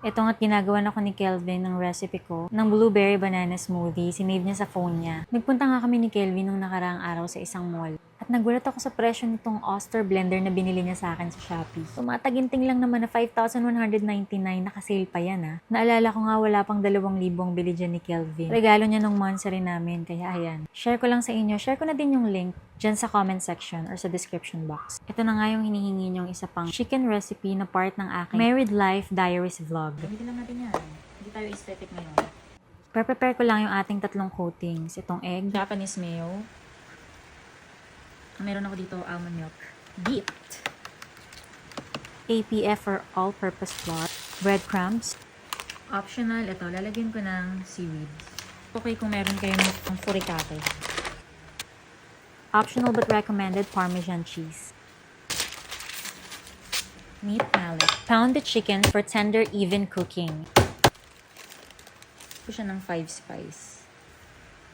Ito nga't ginagawa na ko ni Kelvin ng recipe ko ng blueberry banana smoothie. Sinave niya sa phone niya. Nagpunta nga kami ni Kelvin nung nakaraang araw sa isang mall. At nagulat ako sa presyo nitong Oster blender na binili niya sa akin sa Shopee. Tumataginting lang naman na 5,199 nakasale pa yan ah. Naalala ko nga wala pang 2,000 ang bili dyan ni Kelvin. Regalo niya nung monthsary namin kaya ayan. Share ko lang sa inyo. Share ko na din yung link dyan sa comment section or sa description box. Ito na nga yung hinihingi niyong isa pang chicken recipe na part ng aking Married Life Diaries vlog. Gamitin lang natin yan. Hindi tayo aesthetic ngayon. Prepare ko lang yung ating tatlong coatings. Itong egg, Japanese mayo. Meron ako dito almond milk. Dipped. APF or all-purpose flour. Breadcrumbs. Optional, ito, lalagyan ko ng seaweed. Okay kung meron kayong ng furikake. Optional but recommended Parmesan cheese. Meat mallet. Pound the chicken for tender, even cooking. Ito ng 5 spice.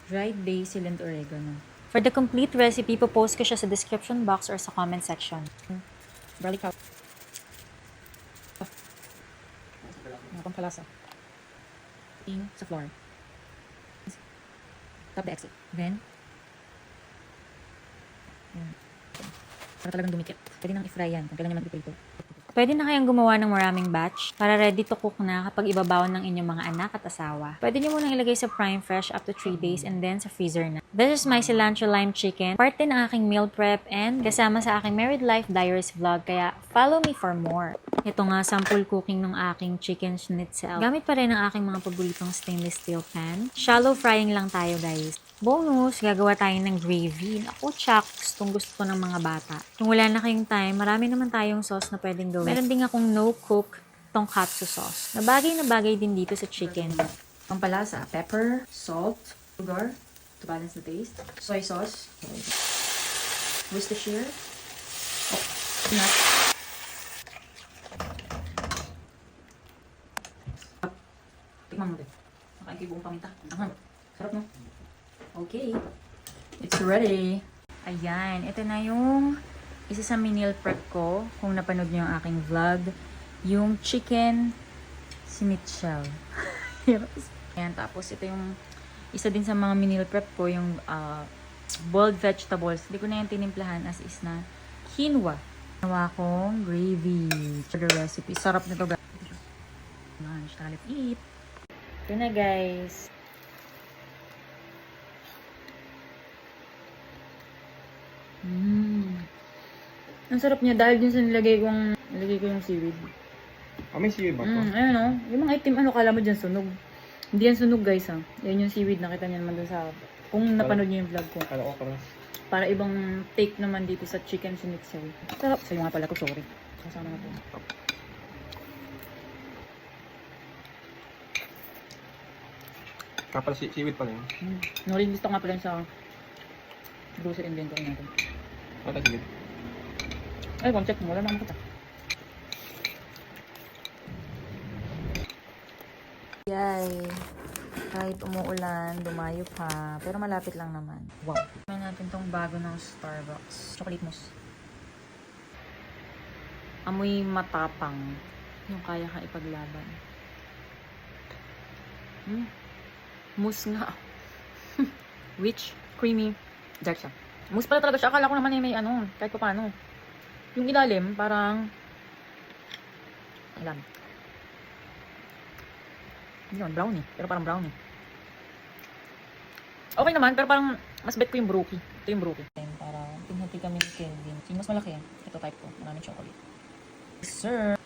Dried basil and oregano. For the complete recipe, popost ko siya sa description box or sa comment section. Garlic powder. Mga pampalasa. Ing sa floor. Tap the exit. Then, yan. Para talagang dumikit. Pwede nang i-fry yan kung kailan nyo magpiprito. Pwede na kayang gumawa ng maraming batch para ready to cook na kapag ibabawan ng inyong mga anak at asawa. Pwede nyo munang ilagay sa prime fresh up to 3 days and then sa freezer na. This is my cilantro lime chicken, part din ng aking meal prep and kasama sa aking Married Life Diaries vlog kaya follow me for more. Ito nga sample cooking ng aking chicken schnitzel. Gamit pa rin ang aking mga paboritong stainless steel pan. Shallow frying lang tayo guys. Bonus, gagawa tayo ng gravy. Ako, chak, gustong gusto ko ng mga bata. Kung wala na kayong time, marami naman tayong sauce na pwedeng gawin. Meron din akong no-cook tonkatsu sauce. Na bagay na bagay din dito sa chicken. Pampalasa, pepper, salt, sugar to balance the taste, soy sauce, Worcestershire, oh, peanut. Tikman mo din. Nakain buong paminta. Anghang. Sarap no? Okay. It's ready. Ayan, ito na yung isa sa meal prep ko. Kung napanood niyo yung aking vlog. Yung chicken. Hirap. Ayan, tapos ito yung isa din sa mga meal prep ko, yung uh, boiled vegetables. Hindi ko na yung tinimplahan as is na quinoa. Ginawa kong gravy. For the recipe. Sarap nito guys. Ayan, shallot eat. Ito na guys. Mmm. Ang sarap niya dahil din sa nilagay kong nilagay ko yung seaweed. Ah, may seaweed ba to? Mm, ayun oh. Yung mga itim, ano, kala mo dyan sunog. Hindi yan sunog guys ha. Yan yung seaweed, nakita niyo naman dun sa, kung napanood niyo yung vlog ko. Kala ko parang Para ibang take naman dito sa chicken schnitzel. Sarap. Sa'yo nga pala ko, sorry. Kasama na po. Kapal si seaweed pala yun. Mm. Nalilista nga pala yun sa grocery inventory natin. Mata seaweed. Ay, kung check mo, wala naman kita. Yay! Kahit umuulan, dumayo pa, pero malapit lang naman. Wow! Tignan natin tong bago ng Starbucks. Chocolate mousse. Amoy matapang. Yung kaya kang ipaglaban. Hmm. Mousse nga. Rich, creamy, dark siya. Mousse pala talaga siya. Akala ko naman ay may ano, kahit pa paano. Yung ilalim, parang... Alam. Yun, brownie. Pero parang brownie. Okay naman, pero parang mas bet ko yung brookie. Ito yung brookie. Para pinhati kami ni Kelvin. Yung mas malaki. Ito type ko. Maraming chocolate. Sir.